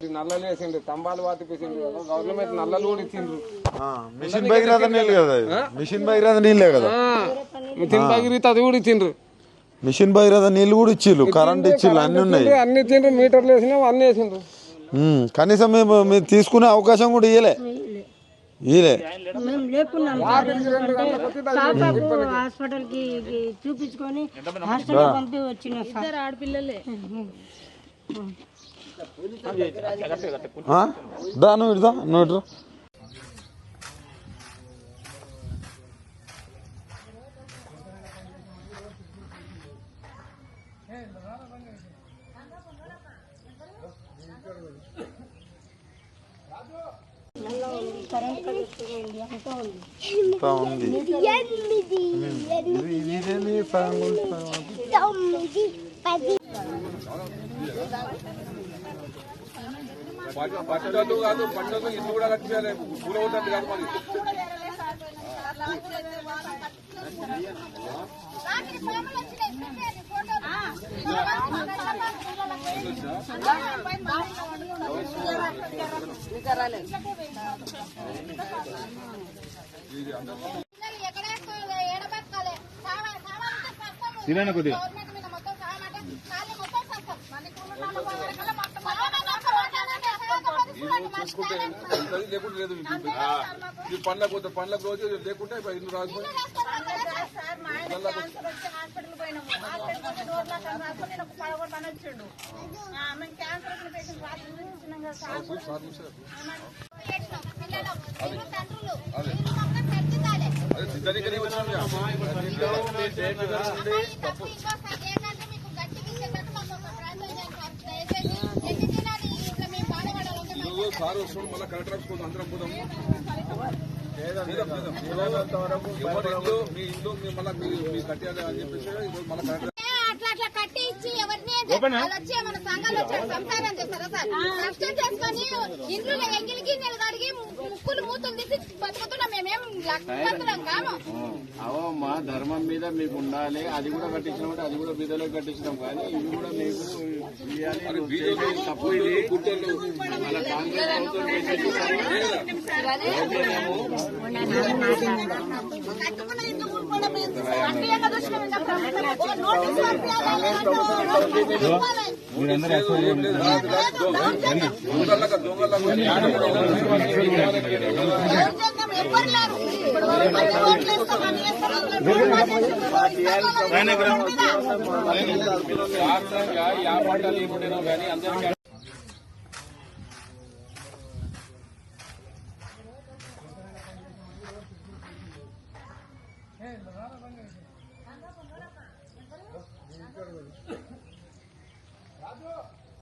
నల్లలు వేసిండు పాతిపేసిండు గవర్నమెంట్ నల్లలు కూడా ఇచ్చిండ్రు. ఆ, మిషన్ భగీరథ నీళ్ళు కదా ఇది. మిషన్ నీళ్ళే కదా. మిషన్ అది కూడా ఇచ్చిండ్రు. మిషన్ నీళ్ళు కూడా కరెంట్ ఇచ్చిళ్ళు అన్ని ఉన్నాయి. అన్ని ఇచ్చిండ్రు మీటర్లు వేసినాం అన్ని వేసిండ్రు కనీసం మేము మీరు తీసుకునే అవకాశం కూడా ఇయ్యలే. ఇయ్యలే. హాస్పిటల్కి కి చూపించుకొని హాస్టల్ పంపి వచ్చిన సార్. ఆడపిల్లలే. ఆ? దా నువ్వు ఇడుదా నువ్వు ఇటు రా. కరెంట్ కలుస్తుంది అంతా ఉంది ఇంత ఉంది ఎనిమిది ఇది ఇదేంది సగం ఉంది, సగం ఉంది. తొమ్మిది పది పట్టలు కాదు పంటలు ఇల్లు కూడా కట్టించాలి పూల ఉంటుంది కాదు మరి తినను కొద్దిగా లేకుంటే లేదు ఈ పండ్ల పోతే పండ్లకు రోజు లేకుంటే ఇల్లు అదే ఈరోజు సార్ వస్తున్నాడు మళ్ళీ కలెక్టర్ ఆఫీస్ అందరం మీ ఇల్లు మీ కట్టాలి అని చెప్పేసి ఈరోజు మళ్ళీ కలెక్టర్ అట్లా అట్లా కట్టి ఇచ్చి ఎవరిని వాళ్ళు వచ్చి మన సంఘాలు వచ్చారు సంసారం చేస్తారా సార్? కష్టం చేసుకొని ఇంట్లో మేమేం లక్షమంతులం కాము అవో మా ధర్మం మీద మీకు ఉండాలి అది కూడా కట్టించినాం అంటే అది కూడా బీదలో కట్టించినాం కానీ ఇవి కూడా మీకు తప్పు ఇది కాంగ్రెస్. కట్టుకున్న ఇల్లు